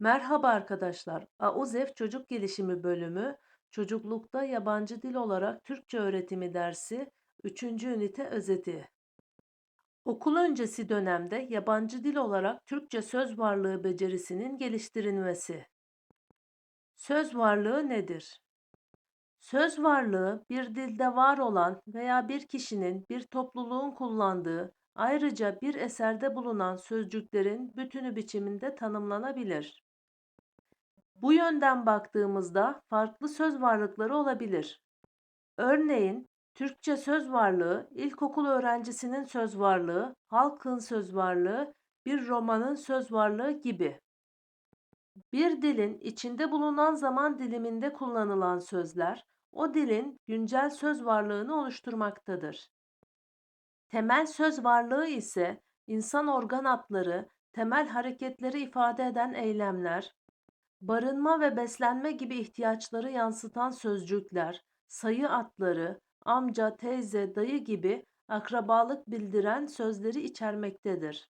Merhaba arkadaşlar. AUZEF Çocuk Gelişimi Bölümü Çocuklukta Yabancı Dil olarak Türkçe Öğretimi dersi 3. ünite özeti. Okul öncesi dönemde yabancı dil olarak Türkçe söz varlığı becerisinin geliştirilmesi. Söz varlığı nedir? Söz varlığı bir dilde var olan veya bir kişinin, bir topluluğun kullandığı, ayrıca bir eserde bulunan sözcüklerin bütünü biçiminde tanımlanabilir. Bu yönden baktığımızda farklı söz varlıkları olabilir. Örneğin Türkçe söz varlığı, ilkokul öğrencisinin söz varlığı, halkın söz varlığı, bir romanın söz varlığı gibi. Bir dilin içinde bulunan zaman diliminde kullanılan sözler, o dilin güncel söz varlığını oluşturmaktadır. Temel söz varlığı ise insan organ adları, temel hareketleri ifade eden eylemler, barınma ve beslenme gibi ihtiyaçları yansıtan sözcükler, sayı adları, amca, teyze, dayı gibi akrabalık bildiren sözleri içermektedir.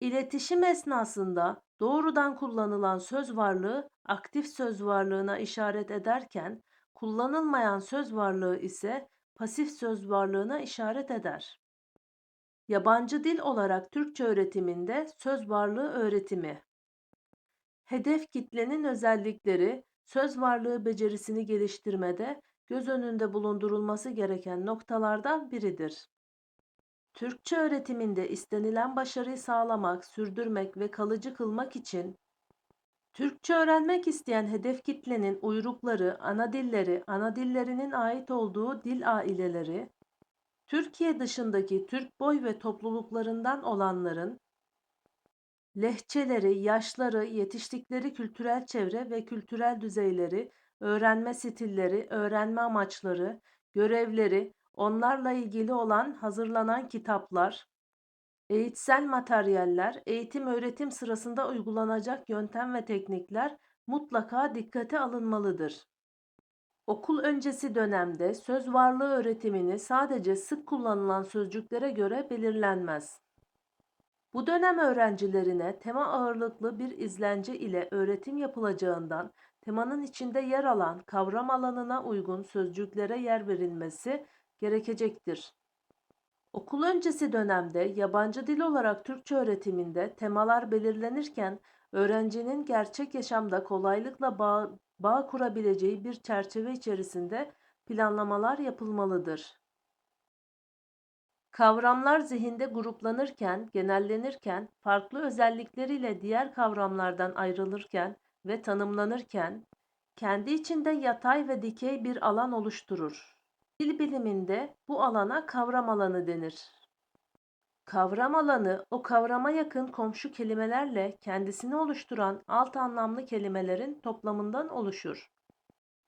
İletişim esnasında doğrudan kullanılan söz varlığı aktif söz varlığına işaret ederken kullanılmayan söz varlığı ise pasif söz varlığına işaret eder. Yabancı dil olarak Türkçe öğretiminde söz varlığı öğretimi. Hedef kitlenin özellikleri söz varlığı becerisini geliştirmede göz önünde bulundurulması gereken noktalardan biridir. Türkçe öğretiminde istenilen başarıyı sağlamak, sürdürmek ve kalıcı kılmak için Türkçe öğrenmek isteyen hedef kitlenin uyrukları, ana dilleri, ana dillerinin ait olduğu dil aileleri, Türkiye dışındaki Türk boy ve topluluklarından olanların lehçeleri, yaşları, yetiştikleri kültürel çevre ve kültürel düzeyleri, öğrenme stilleri, öğrenme amaçları, görevleri, onlarla ilgili olan hazırlanan kitaplar, eğitsel materyaller, eğitim öğretim sırasında uygulanacak yöntem ve teknikler mutlaka dikkate alınmalıdır. Okul öncesi dönemde söz varlığı öğretimini sadece sık kullanılan sözcüklere göre belirlenmez. Bu dönem öğrencilerine tema ağırlıklı bir izlence ile öğretim yapılacağından temanın içinde yer alan kavram alanına uygun sözcüklere yer verilmesi gerekecektir. Okul öncesi dönemde yabancı dil olarak Türkçe öğretiminde temalar belirlenirken öğrencinin gerçek yaşamda kolaylıkla bağ, bağ kurabileceği bir çerçeve içerisinde planlamalar yapılmalıdır. Kavramlar zihinde gruplanırken, genellenirken, farklı özellikleriyle diğer kavramlardan ayrılırken ve tanımlanırken, kendi içinde yatay ve dikey bir alan oluşturur. Dil biliminde bu alana kavram alanı denir. Kavram alanı o kavrama yakın komşu kelimelerle kendisini oluşturan alt anlamlı kelimelerin toplamından oluşur.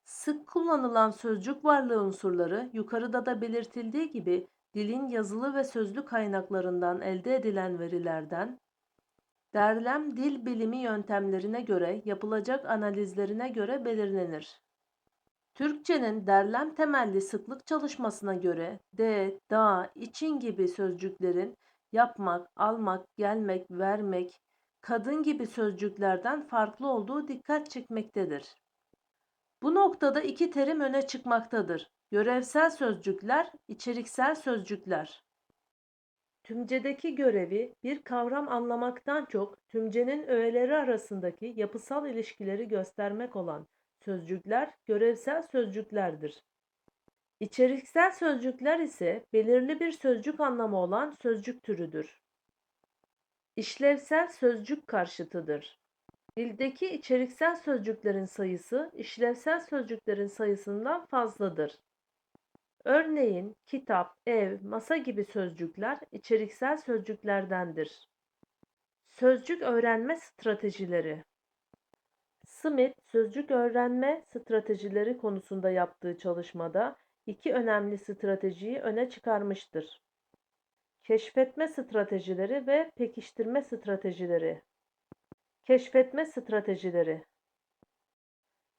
Sık kullanılan sözcük varlığı unsurları yukarıda da belirtildiği gibi dilin yazılı ve sözlü kaynaklarından elde edilen verilerden, derlem dil bilimi yöntemlerine göre yapılacak analizlerine göre belirlenir. Türkçenin derlem temelli sıklık çalışmasına göre de, da, için gibi sözcüklerin yapmak, almak, gelmek, vermek, kadın gibi sözcüklerden farklı olduğu dikkat çekmektedir. Bu noktada iki terim öne çıkmaktadır. Görevsel sözcükler, içeriksel sözcükler. Tümcedeki görevi bir kavram anlamaktan çok tümcenin öğeleri arasındaki yapısal ilişkileri göstermek olan sözcükler görevsel sözcüklerdir. İçeriksel sözcükler ise belirli bir sözcük anlamı olan sözcük türüdür. İşlevsel sözcük karşıtıdır. Dildeki içeriksel sözcüklerin sayısı işlevsel sözcüklerin sayısından fazladır. Örneğin kitap, ev, masa gibi sözcükler içeriksel sözcüklerdendir. Sözcük öğrenme stratejileri Smith, sözcük öğrenme stratejileri konusunda yaptığı çalışmada iki önemli stratejiyi öne çıkarmıştır. Keşfetme stratejileri ve pekiştirme stratejileri. Keşfetme stratejileri.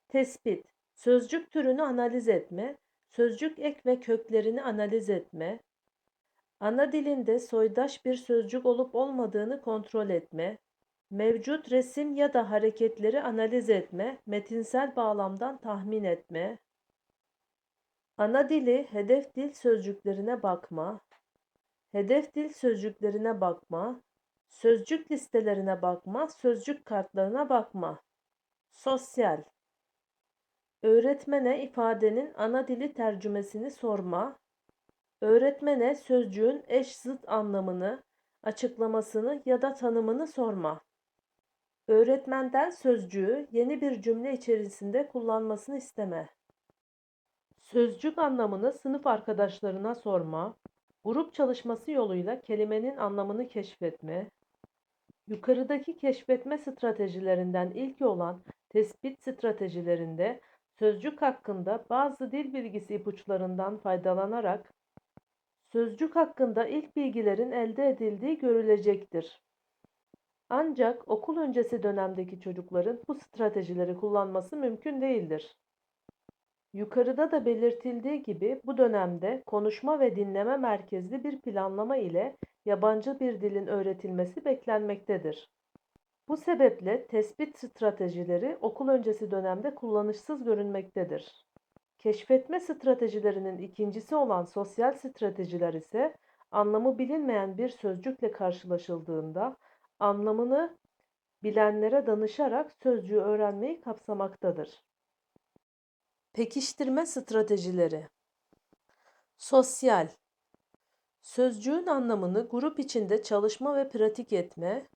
Tespit, sözcük türünü analiz etme, sözcük ek ve köklerini analiz etme, ana dilinde soydaş bir sözcük olup olmadığını kontrol etme, Mevcut resim ya da hareketleri analiz etme, metinsel bağlamdan tahmin etme, ana dili, hedef dil sözcüklerine bakma, hedef dil sözcüklerine bakma, sözcük listelerine bakma, sözcük kartlarına bakma. Sosyal Öğretmene ifadenin ana dili tercümesini sorma, öğretmene sözcüğün eş zıt anlamını, açıklamasını ya da tanımını sorma. Öğretmenden sözcüğü yeni bir cümle içerisinde kullanmasını isteme. Sözcük anlamını sınıf arkadaşlarına sorma, grup çalışması yoluyla kelimenin anlamını keşfetme, yukarıdaki keşfetme stratejilerinden ilki olan tespit stratejilerinde sözcük hakkında bazı dil bilgisi ipuçlarından faydalanarak sözcük hakkında ilk bilgilerin elde edildiği görülecektir. Ancak okul öncesi dönemdeki çocukların bu stratejileri kullanması mümkün değildir. Yukarıda da belirtildiği gibi bu dönemde konuşma ve dinleme merkezli bir planlama ile yabancı bir dilin öğretilmesi beklenmektedir. Bu sebeple tespit stratejileri okul öncesi dönemde kullanışsız görünmektedir. Keşfetme stratejilerinin ikincisi olan sosyal stratejiler ise anlamı bilinmeyen bir sözcükle karşılaşıldığında anlamını bilenlere danışarak sözcüğü öğrenmeyi kapsamaktadır. Pekiştirme stratejileri Sosyal Sözcüğün anlamını grup içinde çalışma ve pratik etme,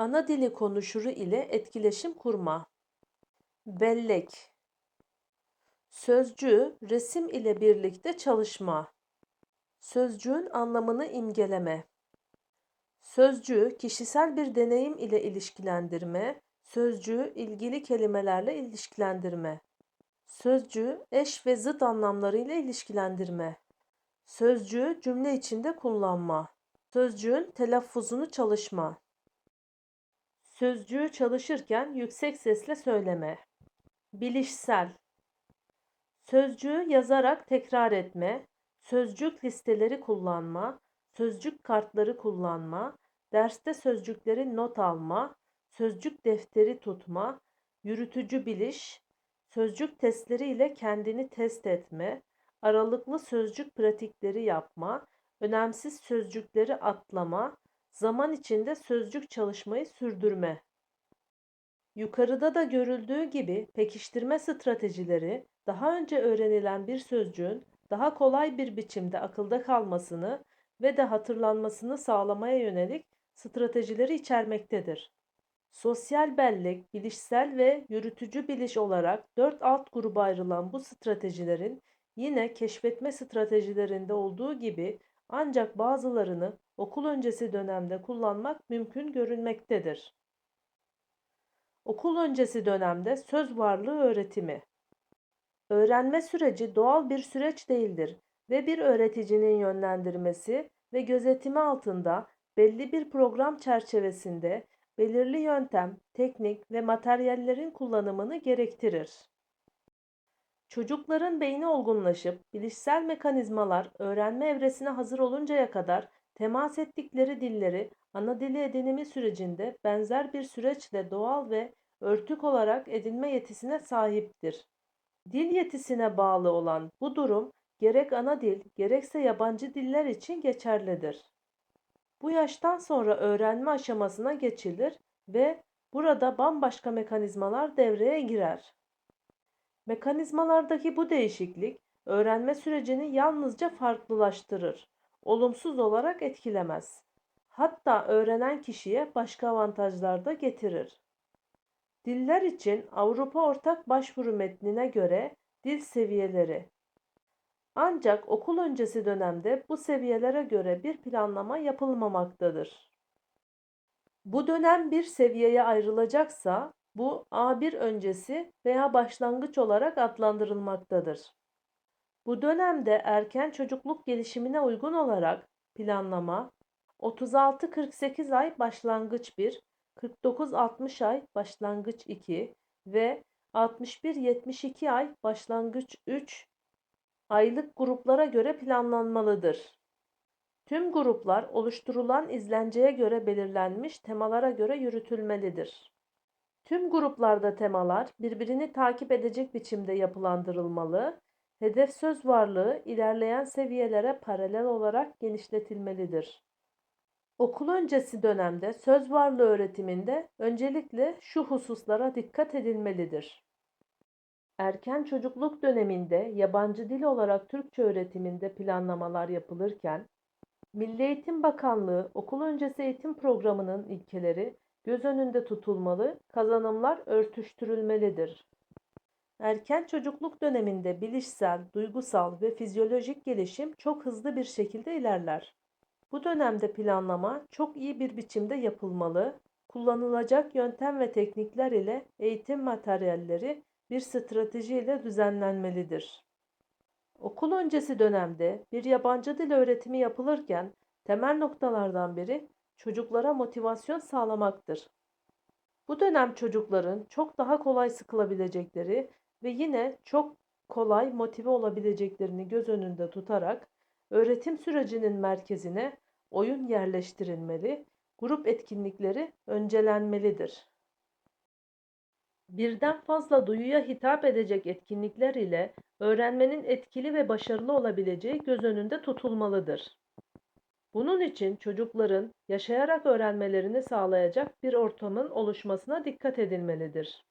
ana dili konuşuru ile etkileşim kurma. Bellek Sözcüğü resim ile birlikte çalışma. Sözcüğün anlamını imgeleme. Sözcüğü kişisel bir deneyim ile ilişkilendirme, sözcüğü ilgili kelimelerle ilişkilendirme. Sözcüğü eş ve zıt anlamlarıyla ilişkilendirme. Sözcüğü cümle içinde kullanma. Sözcüğün telaffuzunu çalışma. Sözcüğü çalışırken yüksek sesle söyleme. Bilişsel Sözcüğü yazarak tekrar etme, sözcük listeleri kullanma, sözcük kartları kullanma, derste sözcükleri not alma, sözcük defteri tutma, yürütücü biliş, sözcük testleri ile kendini test etme, aralıklı sözcük pratikleri yapma, önemsiz sözcükleri atlama, zaman içinde sözcük çalışmayı sürdürme. Yukarıda da görüldüğü gibi pekiştirme stratejileri daha önce öğrenilen bir sözcüğün daha kolay bir biçimde akılda kalmasını ve de hatırlanmasını sağlamaya yönelik stratejileri içermektedir. Sosyal bellek, bilişsel ve yürütücü biliş olarak dört alt gruba ayrılan bu stratejilerin yine keşfetme stratejilerinde olduğu gibi ancak bazılarını okul öncesi dönemde kullanmak mümkün görünmektedir. Okul öncesi dönemde söz varlığı öğretimi. Öğrenme süreci doğal bir süreç değildir ve bir öğreticinin yönlendirmesi ve gözetimi altında belli bir program çerçevesinde belirli yöntem, teknik ve materyallerin kullanımını gerektirir. Çocukların beyni olgunlaşıp bilişsel mekanizmalar öğrenme evresine hazır oluncaya kadar temas ettikleri dilleri ana dili edinimi sürecinde benzer bir süreçle doğal ve örtük olarak edinme yetisine sahiptir. Dil yetisine bağlı olan bu durum gerek ana dil gerekse yabancı diller için geçerlidir. Bu yaştan sonra öğrenme aşamasına geçilir ve burada bambaşka mekanizmalar devreye girer. Mekanizmalardaki bu değişiklik öğrenme sürecini yalnızca farklılaştırır, olumsuz olarak etkilemez. Hatta öğrenen kişiye başka avantajlar da getirir. Diller için Avrupa Ortak Başvuru Metnine göre dil seviyeleri. Ancak okul öncesi dönemde bu seviyelere göre bir planlama yapılmamaktadır. Bu dönem bir seviyeye ayrılacaksa bu A1 öncesi veya başlangıç olarak adlandırılmaktadır. Bu dönemde erken çocukluk gelişimine uygun olarak planlama 36-48 ay başlangıç 1, 49-60 ay başlangıç 2 ve 61-72 ay başlangıç 3 aylık gruplara göre planlanmalıdır. Tüm gruplar oluşturulan izlenceye göre belirlenmiş temalara göre yürütülmelidir. Tüm gruplarda temalar birbirini takip edecek biçimde yapılandırılmalı, hedef söz varlığı ilerleyen seviyelere paralel olarak genişletilmelidir. Okul öncesi dönemde söz varlığı öğretiminde öncelikle şu hususlara dikkat edilmelidir. Erken çocukluk döneminde yabancı dil olarak Türkçe öğretiminde planlamalar yapılırken, Milli Eğitim Bakanlığı okul öncesi eğitim programının ilkeleri göz önünde tutulmalı, kazanımlar örtüştürülmelidir. Erken çocukluk döneminde bilişsel, duygusal ve fizyolojik gelişim çok hızlı bir şekilde ilerler. Bu dönemde planlama çok iyi bir biçimde yapılmalı, kullanılacak yöntem ve teknikler ile eğitim materyalleri bir strateji ile düzenlenmelidir. Okul öncesi dönemde bir yabancı dil öğretimi yapılırken temel noktalardan biri çocuklara motivasyon sağlamaktır. Bu dönem çocukların çok daha kolay sıkılabilecekleri ve yine çok kolay motive olabileceklerini göz önünde tutarak öğretim sürecinin merkezine oyun yerleştirilmeli, grup etkinlikleri öncelenmelidir. Birden fazla duyuya hitap edecek etkinlikler ile öğrenmenin etkili ve başarılı olabileceği göz önünde tutulmalıdır. Bunun için çocukların yaşayarak öğrenmelerini sağlayacak bir ortamın oluşmasına dikkat edilmelidir.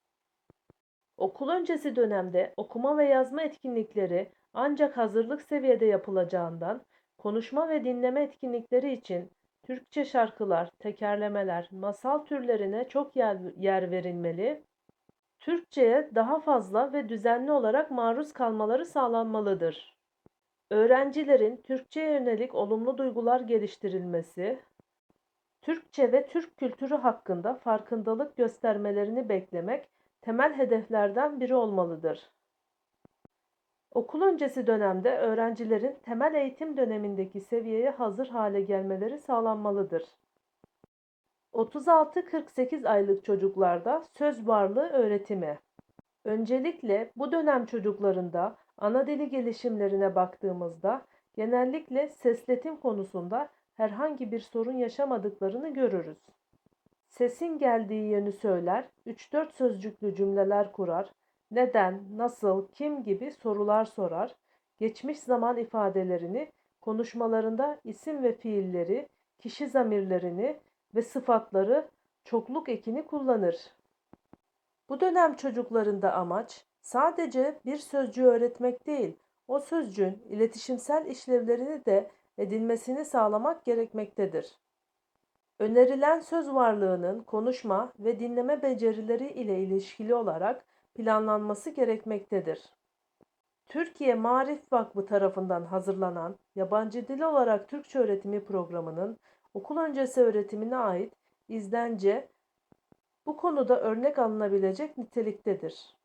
Okul öncesi dönemde okuma ve yazma etkinlikleri ancak hazırlık seviyede yapılacağından konuşma ve dinleme etkinlikleri için Türkçe şarkılar, tekerlemeler, masal türlerine çok yer, yer verilmeli, Türkçe'ye daha fazla ve düzenli olarak maruz kalmaları sağlanmalıdır. Öğrencilerin Türkçe'ye yönelik olumlu duygular geliştirilmesi, Türkçe ve Türk kültürü hakkında farkındalık göstermelerini beklemek temel hedeflerden biri olmalıdır. Okul öncesi dönemde öğrencilerin temel eğitim dönemindeki seviyeye hazır hale gelmeleri sağlanmalıdır. 36-48 aylık çocuklarda söz varlığı öğretimi. Öncelikle bu dönem çocuklarında ana dili gelişimlerine baktığımızda genellikle sesletim konusunda herhangi bir sorun yaşamadıklarını görürüz. Sesin geldiği yönü söyler, 3-4 sözcüklü cümleler kurar, neden, nasıl, kim gibi sorular sorar, geçmiş zaman ifadelerini, konuşmalarında isim ve fiilleri, kişi zamirlerini ve sıfatları çokluk ekini kullanır. Bu dönem çocuklarında amaç sadece bir sözcüğü öğretmek değil, o sözcüğün iletişimsel işlevlerini de edinmesini sağlamak gerekmektedir. Önerilen söz varlığının konuşma ve dinleme becerileri ile ilişkili olarak planlanması gerekmektedir. Türkiye Marif Vakfı tarafından hazırlanan yabancı dil olarak Türkçe öğretimi programının okul öncesi öğretimine ait izdence bu konuda örnek alınabilecek niteliktedir.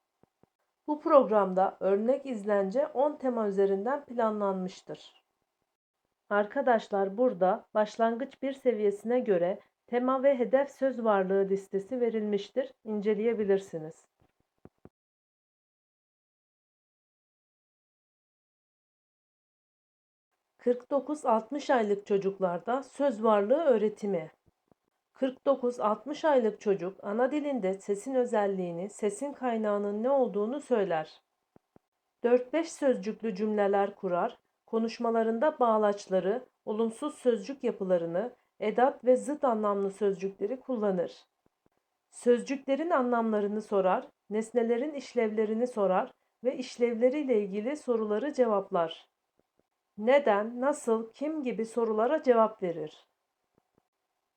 Bu programda örnek izlence 10 tema üzerinden planlanmıştır. Arkadaşlar burada başlangıç bir seviyesine göre tema ve hedef söz varlığı listesi verilmiştir. İnceleyebilirsiniz. ...49-60 aylık çocuklarda söz varlığı öğretimi. 49-60 aylık çocuk ana dilinde sesin özelliğini, sesin kaynağının ne olduğunu söyler. 4-5 sözcüklü cümleler kurar, konuşmalarında bağlaçları, olumsuz sözcük yapılarını, edat ve zıt anlamlı sözcükleri kullanır. Sözcüklerin anlamlarını sorar, nesnelerin işlevlerini sorar ve işlevleriyle ilgili soruları cevaplar. Neden, nasıl, kim gibi sorulara cevap verir.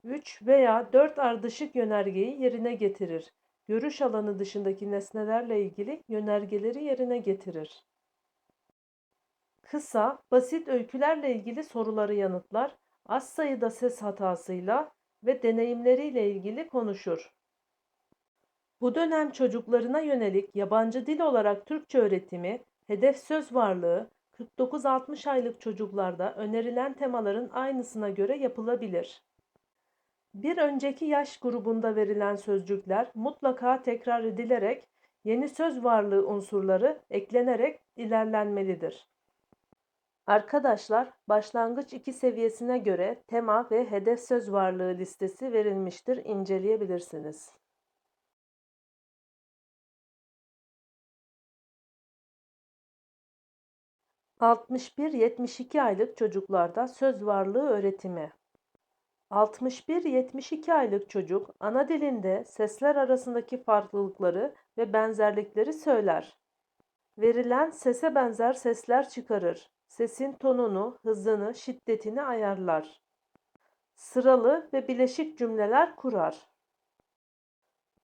3 veya 4 ardışık yönergeyi yerine getirir. Görüş alanı dışındaki nesnelerle ilgili yönergeleri yerine getirir. Kısa, basit öykülerle ilgili soruları yanıtlar, az sayıda ses hatasıyla ve deneyimleriyle ilgili konuşur. Bu dönem çocuklarına yönelik yabancı dil olarak Türkçe öğretimi, hedef söz varlığı 49-60 aylık çocuklarda önerilen temaların aynısına göre yapılabilir. Bir önceki yaş grubunda verilen sözcükler mutlaka tekrar edilerek yeni söz varlığı unsurları eklenerek ilerlenmelidir. Arkadaşlar, başlangıç 2 seviyesine göre tema ve hedef söz varlığı listesi verilmiştir. İnceleyebilirsiniz. ...61-72 aylık çocuklarda söz varlığı öğretimi. 61-72 aylık çocuk ana dilinde sesler arasındaki farklılıkları ve benzerlikleri söyler. Verilen sese benzer sesler çıkarır. Sesin tonunu, hızını, şiddetini ayarlar. Sıralı ve bileşik cümleler kurar.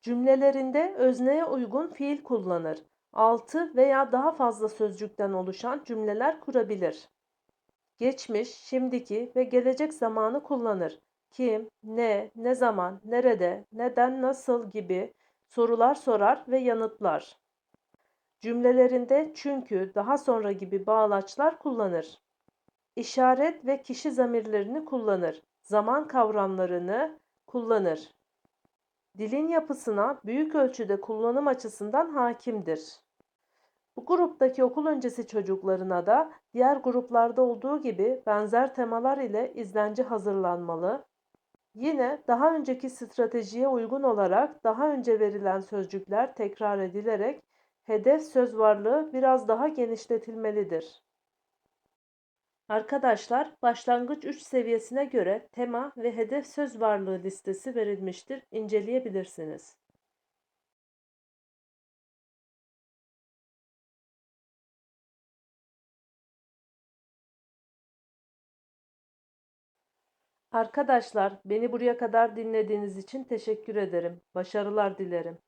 Cümlelerinde özneye uygun fiil kullanır. 6 veya daha fazla sözcükten oluşan cümleler kurabilir. Geçmiş, şimdiki ve gelecek zamanı kullanır. Kim, ne, ne zaman, nerede, neden, nasıl gibi sorular sorar ve yanıtlar. Cümlelerinde çünkü, daha sonra gibi bağlaçlar kullanır. İşaret ve kişi zamirlerini kullanır. Zaman kavramlarını kullanır. Dilin yapısına büyük ölçüde kullanım açısından hakimdir. Bu gruptaki okul öncesi çocuklarına da diğer gruplarda olduğu gibi benzer temalar ile izlenci hazırlanmalı. Yine daha önceki stratejiye uygun olarak daha önce verilen sözcükler tekrar edilerek hedef söz varlığı biraz daha genişletilmelidir. Arkadaşlar, başlangıç 3 seviyesine göre tema ve hedef söz varlığı listesi verilmiştir. İnceleyebilirsiniz. Arkadaşlar, beni buraya kadar dinlediğiniz için teşekkür ederim. Başarılar dilerim.